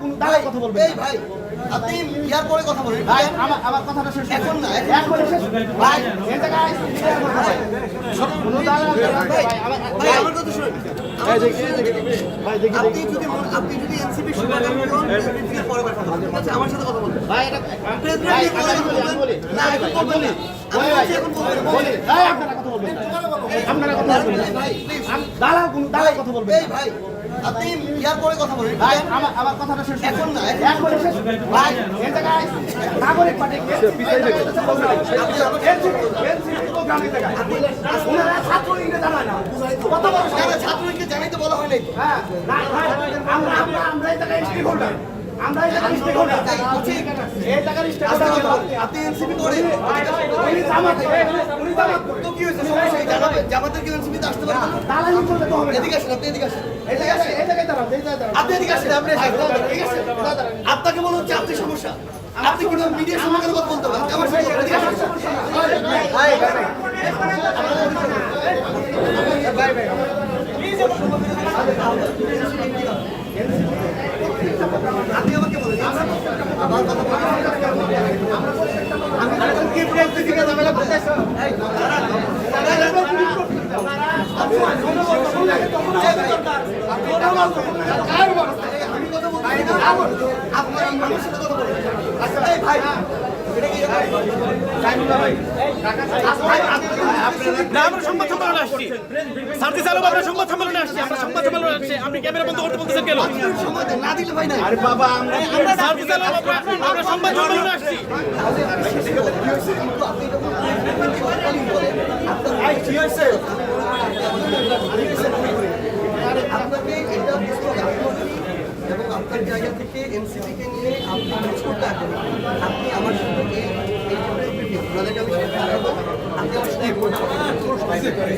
কোনো দাঁড়ায় কথা বলবেন এই ভাই আপনি ইয়ার পরে কথা বলেন ভাই আমার আমার কথাটা শেষ এখন না, এখন- শেষ ভাই এই জায়গায় ভাই কোনো দাঁড়ায় ভাই ভাই আমার কথা শুনুন। আপনি যদি আপনি যদি এনসিপি শুভাকাঙ্ক্ষী হন প্রেসিডেন্টের পরে কথা বলবেন। ঠিক আছে আমার সাথে কথা বলবেন। ভাই এটা না এখন আপনারা কথা বলবেন আপনারা বলবেন। কথা বলবেন ভাই আপনি ইয়ার পরে কথা বলেন। ভাই আমার আমার কথাটা শেষ এখন না, এখন- এখন শেষ ভাই এই জায়গায় নাগরিক পার্টি? ছাত্রলীগকে জানাইতে বলা হয় নাই হ্যাঁ না, আমরা আমরা আমরা এই জায়গায় স্টেক হোল্ডার আমরা এই জায়গায় স্টেক হোল্ডার এই স্টেক আস্তে হোল্ডার বলুন। আপনি এনসিপি করেন উনি জামাত উনি জামাত তো কি হয়েছে সমস্যা কি? জামাতে- জামাতের কি এনসিপিতে আসতে পারবেন না? দালালি করলে তো হবে এদিকে আসেন আপনি এদিকে আসেন এই জায়গায় এই জায়গায় দাঁড়ান এই জায়গায় দাঁড়ান আপনি এদিকে আসেন আপনি এদিকে আসেন। ঠিক আছে আপনাকে মনে হচ্ছে আপনি সমস্যা আপনি কিন্তু মিডিয়ার সামনে কথা বলতে পারেন আমার সাথে এদিকে আসেন। ভাই, ভাই, ভাই। আপনি আমাকে বলেন আমার কথা বলেন। আমি এখন কি পরিস্থিতিকে ঝামেলা করতেছো? এই, দাঁড়ান। আমি কথা বলছি না। আপনার মানুষের কথা বলেন। আচ্ছা, ভাই, আমরা সংবাদ সম্মেলনে আসছি। সার্জিস আলম আমরা সংবাদ সম্মেলনে আসছি আমরা সংবাদ সম্মেলনে আসছি। আপনি ক্যামেরা বন্ধ করতে বলতেছেন কেন? না দিলে ভাই না সার্জিস আলম আমরা আমরা সংবাদ সম্মেলনে আসছি। আপনাকে এটা বুঝতে হবে। এবং আপনার জায়গা থেকে এনসিপিকে নিয়ে আপনি কাজ করতে আপনি করে